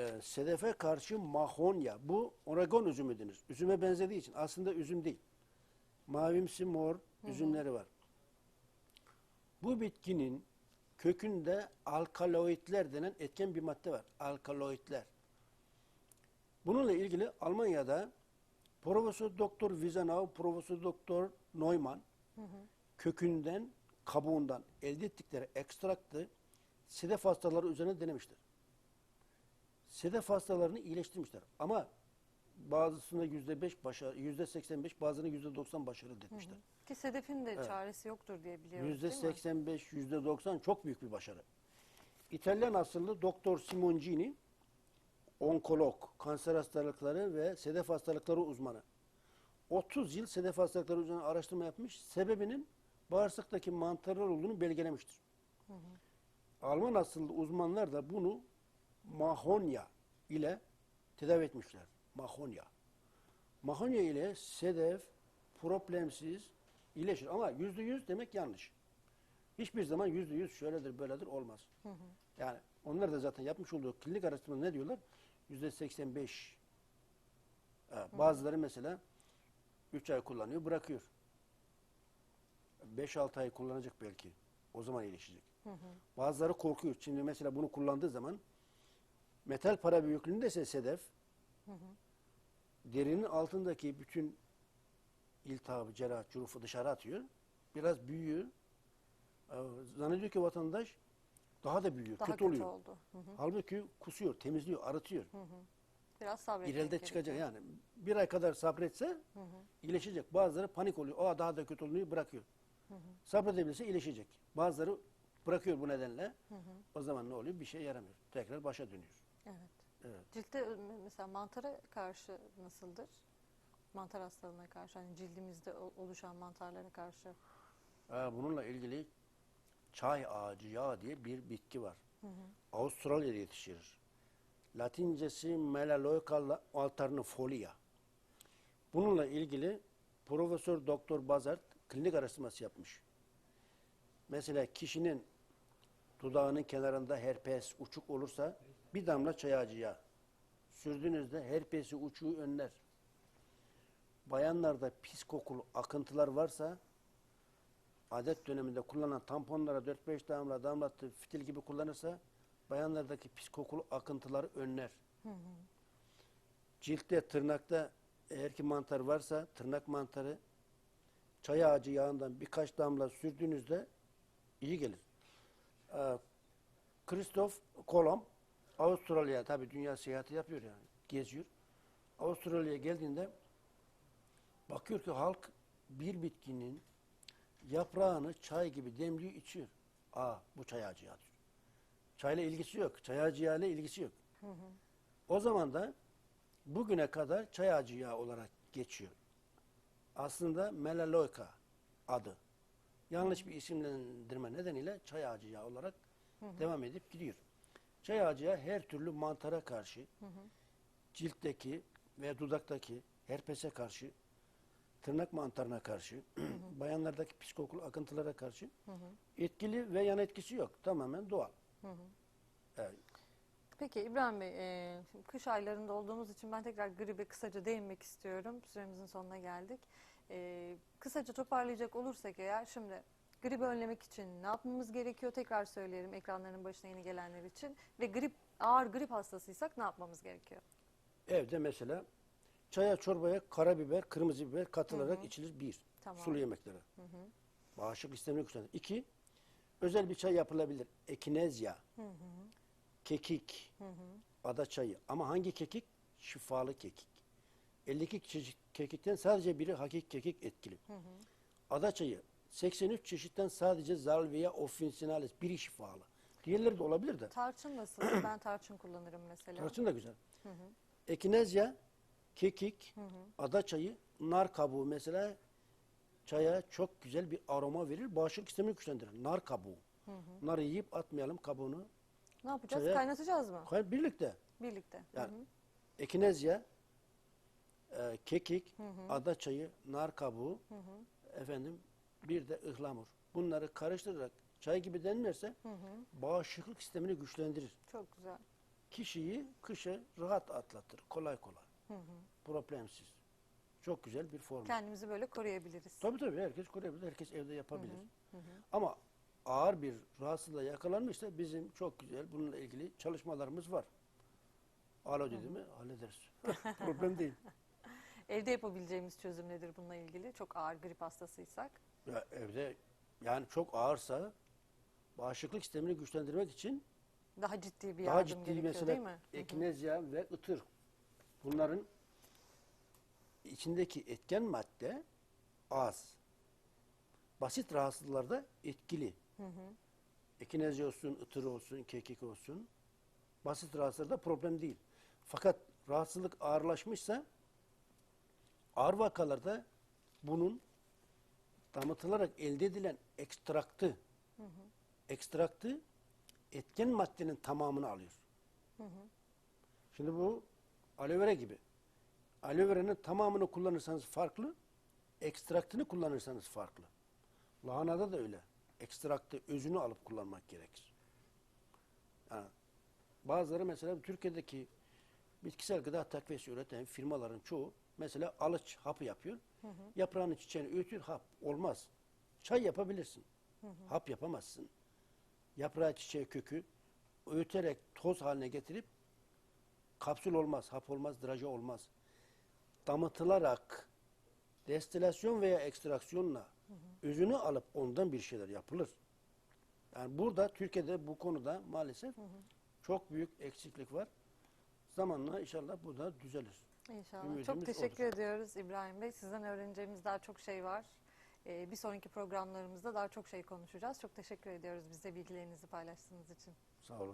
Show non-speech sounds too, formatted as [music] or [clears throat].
e, sedefe karşı mahonya. Bu Oregon üzümü denir. Üzüme benzediği için aslında üzüm değil. Mavimsi mor üzümleri var. Bu bitkinin kökünde alkaloidler denen etken bir madde var. Alkaloidler. Bununla ilgili Almanya'da Profesör Doktor Wiesenau, Profesör Doktor Neumann kökünden, kabuğundan elde ettikleri ekstraktı sedef hastaları üzerine denemişler. Sedef hastalarını iyileştirmişler. Ama bazısında yüzde beş başarı, yüzde seksen beş, bazılarında yüzde doksan başarı elde etmişler. Ki sedefin de çaresi yoktur diye biliyoruz Yüzde mi? 85, yüzde 90 çok büyük bir başarı. İtalyan asıllı Doktor Simoncini, onkolog, kanser hastalıkları ve sedef hastalıkları uzmanı. 30 yıl sedef hastalıkları üzerine araştırma yapmış. Sebebinin bağırsaktaki mantarlar olduğunu belgelemiştir. Alman asıllı uzmanlar da bunu mahonya ile tedavi etmişler. Mahonya. Mahonya ile sedef problemsiz iyileşir. Ama yüzde yüz demek yanlış. Hiçbir zaman yüzde yüz şöyledir böyledir olmaz. Yani onlar da zaten yapmış olduğu klinik araştırmada ne diyorlar? Yüzde seksen beş. Bazıları mesela üç ay kullanıyor bırakıyor. Beş altı ay kullanacak belki. O zaman iyileşecek. Bazıları korkuyor. Şimdi mesela bunu kullandığı zaman metal para büyüklüğünde ise sedef derinin altındaki bütün iltihabı, cerrah, curufu dışarı atıyor. Biraz büyüyor. Ee, Zannediyor ki vatandaş daha da büyüyor, Daha kötü, kötü oluyor. oldu. Hı hı. Halbuki kusuyor, temizliyor, arıtıyor. Biraz sabretmek İleride gerekiyor. çıkacak yani. Bir ay kadar sabretse iyileşecek. Bazıları panik oluyor. Aa daha da kötü oluyor bırakıyor. Sabredebilirse iyileşecek. Bazıları bırakıyor bu nedenle. O zaman ne oluyor? Bir şey yaramıyor. Tekrar başa dönüyor. Evet. Evet. Ciltte e, mesela mantara karşı nasıldır? Mantar hastalığına karşı hani cildimizde oluşan mantarlara karşı. Aa, bununla ilgili çay ağacı yağı diye bir bitki var. Avustralya'da yetişir. Latincesi Melaleuca alternifolia. Bununla ilgili Profesör Doktor Bazart klinik araştırması yapmış. Mesela kişinin dudağının kenarında herpes uçuk olursa bir damla çay ağacı yağı sürdüğünüzde herpesi uçuğu önler. Bayanlarda pis kokulu akıntılar varsa adet döneminde kullanılan tamponlara 4-5 damla damlattı fitil gibi kullanırsa bayanlardaki pis kokulu akıntıları önler. Ciltte, tırnakta eğer ki mantar varsa tırnak mantarı çay ağacı yağından birkaç damla sürdüğünüzde iyi gelir. Ee, Christoph Kolomb Avustralya'ya tabi dünya seyahati yapıyor yani geziyor. Avustralya'ya geldiğinde bakıyor ki halk bir bitkinin yaprağını çay gibi demliyor içiyor. Aa bu çay ağacı diyor. Çayla ilgisi yok. Çay ağacı yağıyla ilgisi yok. O zaman da bugüne kadar çay ağacı yağı olarak geçiyor. Aslında Melaleuca adı. Yanlış bir isimlendirme nedeniyle çay ağacı yağı olarak devam edip gidiyor. Çay ağacı yağı her türlü mantara karşı, ciltteki ve dudaktaki herpese karşı, tırnak mantarına karşı, [clears throat] bayanlardaki pis kokulu akıntılara karşı etkili ve yan etkisi yok. Tamamen doğal. Evet. Peki İbrahim Bey, e, kış aylarında olduğumuz için ben tekrar gribe kısaca değinmek istiyorum. Süremizin sonuna geldik. E, kısaca toparlayacak olursak eğer şimdi gribi önlemek için ne yapmamız gerekiyor? Tekrar söyleyelim ekranların başına yeni gelenler için. Ve grip ağır grip hastasıysak ne yapmamız gerekiyor? Evde mesela çaya çorbaya karabiber, kırmızı biber katılarak içilir bir. Tamam. Sulu yemeklere. Bağışıklık sistemini güçlendirir. İki, özel bir çay yapılabilir. Ekinezya, kekik, ada çayı. Ama hangi kekik? Şifalı kekik. 52 çeşit kekikten sadece biri hakik kekik etkili. Ada çayı 83 çeşitten sadece Zalvia officinalis biri şifalı. Diğerleri de olabilir de. Tarçın nasıl? ben tarçın kullanırım mesela. Tarçın da güzel. Ekinezya, kekik, ada çayı, nar kabuğu mesela çaya çok güzel bir aroma verir. Bağışıklık sistemini güçlendirir. Nar kabuğu. Narı yiyip atmayalım kabuğunu. Ne yapacağız? Çaya- Kaynatacağız mı? Koy- Birlikte. Birlikte. Yani ekinezya, e, kekik, ada çayı, nar kabuğu, efendim bir de ıhlamur. Bunları karıştırarak çay gibi denilirse bağışıklık sistemini güçlendirir. Çok güzel. kişiyi kışı rahat atlatır. Kolay kolay. Hı hı. Problemsiz. Çok güzel bir formül. Kendimizi böyle koruyabiliriz. Tabii tabii herkes koruyabilir. Herkes evde yapabilir. Hı hı. Ama ağır bir rahatsızlığa yakalanmışsa bizim çok güzel bununla ilgili çalışmalarımız var. Alo dedi mi hallederiz. [laughs] Problem değil. [laughs] Evde yapabileceğimiz çözüm nedir bununla ilgili? Çok ağır grip hastasıysak. Ya evde yani çok ağırsa bağışıklık sistemini güçlendirmek için Daha ciddi bir daha yardım ciddi gerekiyor mesela değil mi? Ekinezya ve ıtır. Bunların içindeki etken madde az. Basit rahatsızlıklarda etkili. Hı hı. Ekinezya olsun, ıtır olsun, kekik olsun. Basit rahatsızlarda problem değil. Fakat rahatsızlık ağırlaşmışsa ağır vakalarda bunun damıtılarak elde edilen ekstraktı ekstraktı etken maddenin tamamını alıyor. Şimdi bu aloe vera gibi. Aloe vera'nın tamamını kullanırsanız farklı, ekstraktını kullanırsanız farklı. Lahanada da öyle. Ekstraktı, özünü alıp kullanmak gerekir. Yani bazıları mesela Türkiye'deki bitkisel gıda takviyesi üreten firmaların çoğu mesela alıç hapı yapıyor. Yaprağını çiçeğini öğütür hap. Olmaz. Çay yapabilirsin. Hap yapamazsın. Yaprağı çiçeği kökü öğüterek toz haline getirip kapsül olmaz, hap olmaz, draje olmaz. Damıtılarak destilasyon veya ekstraksiyonla özünü alıp ondan bir şeyler yapılır. Yani burada Türkiye'de bu konuda maalesef çok büyük eksiklik var. Zamanla inşallah bu da düzelir. İnşallah. Ümidimiz çok teşekkür odur. ediyoruz İbrahim Bey. Sizden öğreneceğimiz daha çok şey var. Ee, bir sonraki programlarımızda daha çok şey konuşacağız. Çok teşekkür ediyoruz bize bilgilerinizi paylaştığınız için. Sağ olun.